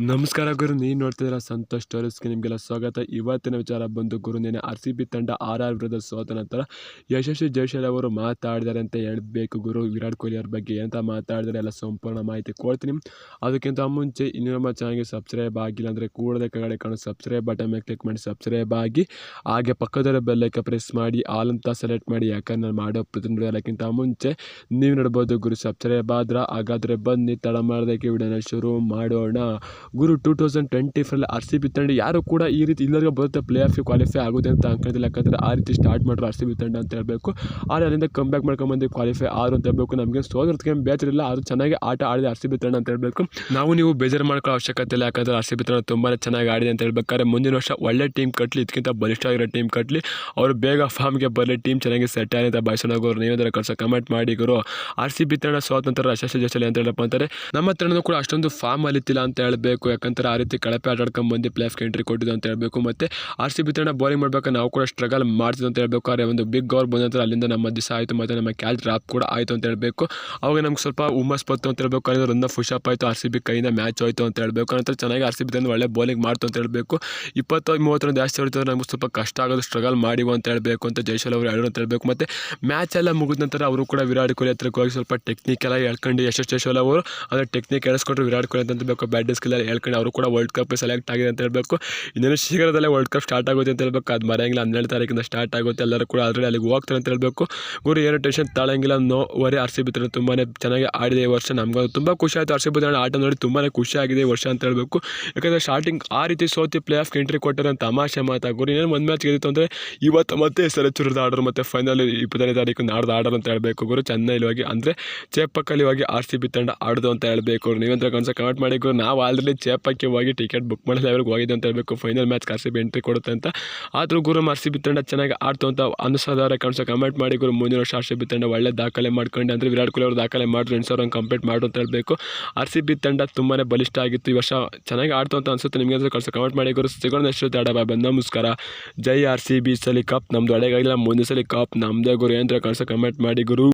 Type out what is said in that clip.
ನಮಸ್ಕಾರ ಗುರು, ನೀವು ನೋಡ್ತಿದ್ದೀರಾ ಸಂತೋಷ್ ಟೋರಿಸ್ಗೆ ನಿಮಗೆಲ್ಲ ಸ್ವಾಗತ. ಇವತ್ತಿನ ವಿಚಾರ ಬಂದು ಗುರು ನೆನೆ ಆರ್ ಸಿ ಬಿ ತಂಡ ಆರ್ ಆರ್ ವಿರುದ್ಧ ಸೋತ ನಂತರ ಯಶಸ್ವಿ ಜೈಶಾಲ್ ಅವರು ಮಾತಾಡಿದ್ದಾರೆ ಅಂತ ಹೇಳಬೇಕು ಗುರು. ವಿರಾಟ್ ಕೊಹ್ಲಿ ಅವ್ರ ಬಗ್ಗೆ ಎಂತ ಮಾತಾಡಿದರೆ ಎಲ್ಲ ಸಂಪೂರ್ಣ ಮಾಹಿತಿ ಕೊಡ್ತೀನಿ. ಅದಕ್ಕಿಂತ ಮುಂಚೆ ಇನ್ನೂ ನಮ್ಮ ಚಾನಲ್ಗೆ ಸಬ್ಸ್ಕ್ರೈಬ್ ಆಗಿಲ್ಲ ಅಂದರೆ ಕೂಡಲೇ ಕಡೆ ಕಾಣೋ ಸಬ್ಸ್ಕ್ರೈಬ್ ಬಟನ್ ಮೇಲೆ ಕ್ಲಿಕ್ ಮಾಡಿ ಸಬ್ಸ್ಕ್ರೈಬ್ ಆಗಿ, ಹಾಗೆ ಪಕ್ಕದಲ್ಲಿರೋ ಬೆಲ್ಲೈಕ ಪ್ರೆಸ್ ಮಾಡಿ ಆಲ್ ಅಂತ ಸೆಲೆಕ್ಟ್ ಮಾಡಿ, ಯಾಕಂದ್ರೆ ನಾನು ಮಾಡೋ ಪ್ರತಿನಿಧಿ ಅದಕ್ಕಿಂತ ಮುಂಚೆ ನೀವು ನೋಡ್ಬೋದು ಗುರು ಸಬ್ಸ್ಕ್ರೈಬ್ ಆದ್ರೆ ಹಾಗಾದರೆ ಬನ್ನಿ, ತಡ ಮಾಡೋದಕ್ಕೆ ವಿಡಿಯೋನ ಶುರು ಮಾಡೋಣ. ಗುರು two thousand twenty five R C B ತಂಡ ಯಾರು ಕೂಡ ಈ ರೀತಿ ಇಲ್ಲರಿಗೂ ಬರುತ್ತೆ ಪ್ಲೇ ಆಫ್ ಕ್ವಾಲಿಫೈ ಆಗುತ್ತೆ ಅಂತ ಅನ್ಕೊಂಡಿಲ್ಲ. ಯಾಕಂದರೆ ಆ ರೀತಿ ಸ್ಟಾರ್ಟ್ ಮಾಡಿದ್ರು ಆರ್ ಸಿ ಬಿ ತಂಡ ಅಂತ ಹೇಳಬೇಕು. ಆದರೆ ಅಲ್ಲಿಂದ ಕಮ್ ಬ್ಯಾಕ್ ಮಾಡ್ಕೊಂಬಂದು ಕ್ವಾಲಿಫೈ ಆರು ಅಂತ ಹೇಳಬೇಕು. ನಮಗೆ ಸೋದರಕ್ಕೆ ಬೇಜಾರಿಲ್ಲ, ಆದರೂ ಚೆನ್ನಾಗಿ ಆಟ ಆಡಿದೆ ಆರ್ ಸಿ ಬಿ ತಂಡ ಅಂತ ಹೇಳಬೇಕು. ನಾವು ನೀವು ಬೇಜಾರು ಮಾಡ್ಕೊಳ್ಳೋ ಅವಶ್ಯಕತೆ ಇಲ್ಲ, ಯಾಕಂದರೆ ಆರ್ ಸಿ ಬಿ ತಂಡ ತುಂಬಾ ಚೆನ್ನಾಗಿ ಆಡಿದೆ ಅಂತ ಹೇಳ್ಬೇಕಾದ್ರೆ ಮುಂದಿನ ವರ್ಷ ಒಳ್ಳೆ ಟೀಮ್ ಕಟ್ಟಲಿ ಇದಕ್ಕಿಂತ ಬಲಿಷ್ಠ ಆಗಿರೋ ಟೀಮ್ ಕಟ್ಟಲಿ ಅವರು ಬೇಗ ಫಾರ್ಮ್ಗೆ ಬರಲಿ ಟೀಮ್ ಚೆನ್ನಾಗಿ ಸೆಟ್ ಆಗಿದೆ ಅಂತ ನೀವೇದಾರ ಕಳ್ಸೋ ಕಮೆಂಟ್ ಮಾಡಿ ಗುರು. ಆರ್ ಸಿ ಬಿ ತಂಡ ಸ್ವಾತಂತ್ರ್ಯ ಯಶಸ್ವಿ ಜೊತೆ ಅಂತ ಹೇಳಪ್ಪ ಅಂತಾರೆ. ನಮ್ಮ ತಂಡನೂ ಕೂಡ ಅಷ್ಟೊಂದು ಫಾರ್ಮ್ ಅಲಿತಿಲ್ಲ ಅಂತ ಹೇಳಬೇಕು. ಯಾಕಂತಾರೆ ಆ ರೀತಿ ಕಳಪೆ ಆಟಾಡ್ಕೊಂಡು ಬಂದು ಪ್ಲೇಫ್ಗೆ ಎಂಟ್ರಿ ಕೊಟ್ಟಿದ್ದು ಅಂತ ಹೇಳಬೇಕು. ಮತ್ತು ಆರ್ ಸಿ ಬಿ ಬೌಲಿಂಗ್ ಮಾಡಬೇಕು, ನಾವು ಕೂಡ ಸ್ಟ್ರಗಲ್ ಮಾಡ್ತಿದ್ದು ಅಂತ ಹೇಳಬೇಕು. ಆದರೆ ಒಂದು ಬಿಗ್ ಗೌರ್ ಬಂದ ನಂತರ ಅಲ್ಲಿಂದ ನಮ್ಮ ದಿವಸ ಆಯಿತು, ಮತ್ತು ನಮ್ಮ ಕ್ಯಾಚ್ ಡ್ರಾಪ್ ಕೂಡ ಆಯಿತು ಅಂತ ಹೇಳಬೇಕು. ಅವಾಗ ನಮ್ಗೆ ಸ್ವಲ್ಪ ಹುಮ್ಮಸ್ ಬಂತು ಅಂತ ಹೇಳಬೇಕು. ಅಲ್ಲಿ ರನ್ನ ಅಪ್ ಆಯಿತು ಆರ್ ಸಿ ಬಿ ಕೈಯಿಂದ ಮ್ಯಾಚ್ ಹೋಯಿತು ಅಂತ ಹೇಳಬೇಕು. ನಂತರ ಚೆನ್ನಾಗಿ ಆರ್ ಸಿ ಬಿ ಒಳ್ಳೆ ಬೌಲಿಂಗ್ ಮಾಡ್ತು ಅಂತ ಹೇಳಬೇಕು. ಇಪ್ಪತ್ತು ಮೂವತ್ತರ ಜಾಸ್ತಿ ಹೊಡಿತಾರೆ ನಮ್ಗೆ ಸ್ವಲ್ಪ ಕಷ್ಟ ಆಗೋದು ಸ್ಟ್ರಗಲ್ ಮಾಡಿವು ಅಂತ ಹೇಳಬೇಕು ಅಂತ ಜೈಶಲ್ ಅವರು ಹೇಳೋ ಅಂತ ಹೇಳಬೇಕು. ಮತ್ತು ಮ್ಯಾಚ್ ಎಲ್ಲ ಮುಗಿದ ನಂತರ ಅವರು ಕೂಡ ವಿರಾಟ್ ಕೊಹ್ಲಿ ಹತ್ರಕ್ಕೆ ಹೋಗಿ ಸ್ವಲ್ಪ ಟೆಕ್ನಿಕ್ ಎಲ್ಲ ಹೇಳ್ಕೊಂಡು ಯಶಸ್ ಜೈಶಲ್ ಅವರು ಅಂದರೆ ಟೆಕ್ನಿಕ್ ಹೇಳಿಸ್ಕೊಂಡ್ರು ವಿರಾಟ್ ಕೊಹ್ಲಿ ಅಂತ ಬೇಕು ಬ್ಯಾಟಿಂಗ್ ಸ್ಕಿಲ್ ಹೇಳ್ಕೊಂಡು ಅವರು ಕೂಡ ವರ್ಲ್ಡ್ ಕಪ್ ಸೆಲೆಕ್ಟ್ ಆಗಿದೆ ಅಂತ ಹೇಳಬೇಕು. ಇನ್ನೇನು ಶೀಘ್ರದಲ್ಲೇ ವರ್ಲ್ಡ್ ಕಪ್ ಸ್ಟಾರ್ಟ್ ಆಗುತ್ತೆ ಅಂತ ಹೇಳಬೇಕು. ಅದು ಮರೆಯಂಗಿಲ್ಲ ಹನ್ನೆರಡು ತಾರೀಕಿಂದ ಸ್ಟಾರ್ಟ್ ಆಗುತ್ತೆ. ಎಲ್ಲರೂ ಕೂಡ ಅದರಲ್ಲಿ ಅಲ್ಲಿಗೆ ಹೋಗ್ತಾರೆ ಅಂತ ಹೇಳಬೇಕು. ಗುರು, ಏನು tension ತಾಳಂಗಿಲ್ಲ. No worry R C B ತಂಡ ತುಂಬಾ ಚೆನ್ನಾಗಿ ಆಡಿದೆ ಈ ವರ್ಷ. ನಮ್ಗೆ ತುಂಬ ಖುಷಿ ಆಯಿತು. ಆರ್ ಸಿ ಬಿ ತಂಡ ಆಟ ನೋಡಿ ತುಂಬಾ ಖುಷಿ ಆಗಿದೆ ಈ ವರ್ಷ ಅಂತ ಹೇಳಬೇಕು. ಯಾಕಂದರೆ ಸ್ಟಾರ್ಟಿಂಗ್ ಆ ರೀತಿ ಸೋತಿ ಪ್ಲೇ ಆಫ್ ಎಂಟ್ರಿ ಕೊಟ್ಟರೆ ಅಂತ ತಮಾಷೆ ಮಾತಾ. ಗುರು, ಇನ್ನೇನು ಒಂದು ಮ್ಯಾಚ್ ಗೆದ್ದಿತ್ತು ಅಂದರೆ ಇವತ್ತು ಮತ್ತೆ ಸೆಲೆಚುರದ ಆರ್ಡರ್ ಮತ್ತು ಫೈನಲ್ ಇಪ್ಪತ್ತನೇ ತಾರೀಕು ನಾಡ್ದು ಆರ್ಡರ್ ಅಂತ ಹೇಳಬೇಕು. ಗುರು, ಚೆನ್ನೈಲಿ ಹೋಗಿ, ಅಂದರೆ ಚೇಪಕ್ಕಲ್ಲಿ ಹೋಗಿ ಆರ್ ಸಿ ಬಿ ತಂಡ ಆಡೋದು ಅಂತ ಹೇಳಬೇಕು. ನೀವಂತ ಕನ್ಸ ಕಮೆಂಟ್ ಮಾಡಿ ಗುರು. ನಾವು ಆಲ್ರೆಡಿ ಚೇಪಕ್ಕೆ ಹೋಗಿ ಟಿಕೆಟ್ ಬುಕ್ ಮಾಡಿ ಅವ್ರಿಗೆ ಹೋಗಿದೆ ಅಂತ ಹೇಳಬೇಕು. Final match R C B entry ಕೊಡುತ್ತೆ ಅಂತ. ಆದರೂ ಗುರು ಆರ್ ಸಿ ಚೆನ್ನಾಗಿ ಆಡ್ತು ಅಂತ ಅನುಸಾರ ಕನ್ಸ ಕಮೆಂಟ್ ಮಾಡಿ ಗುರು. ಮುಂದಿನ ವರ್ಷ ಆರ್ ಸಿ ಒಳ್ಳೆ ದಾಖಲೆ ಮಾಡ್ಕೊಂಡು ಅಂದರೆ ವಿರಾಟ್ ಕೊಹ್ಲಿ ಅವರು ದಾಖಲೆ ಮಾಡಿದ್ರು. ಎಂಟು ಸಾವಿರ ಕಂಪ್ಲೀಟ್ ಮಾಡು ಅಂತ ಹೇಳಬೇಕು. ಆರ್ ಸಿ ಬಿ ತಂಡ ತುಂಬಾ ಬಲಿಷ್ಠ ಆಗಿತ್ತು. ಈ ವರ್ಷ ಚೆನ್ನಾಗಿ ಆಡ್ತು ಅಂತ ಅನಿಸುತ್ತೆ. ನಿಮಗೆ ಕಳ್ಸ ಕಮೆಂಟ್ ಮಾಡಿ ಗುರು. ಸಿಗೋಣ ಎಷ್ಟು ತಡ ಬಾಯ್ ನಮಸ್ಕಾರ. ಜೈ ಆರ್ ಸಿ ಬಿ ಸಲಿ ಕಪ್ ನಮ್ದು ಅಡೆಗಾಗಿಲ್ಲ ಮುಂದೆ ಸಲಿ ಕಪ್ ನಮ್ಮದೇ ಗುರು. ಏನಂತ ಕಳ್ಸ ಕಮೆಂಟ್ ಮಾಡಿ ಗುರು.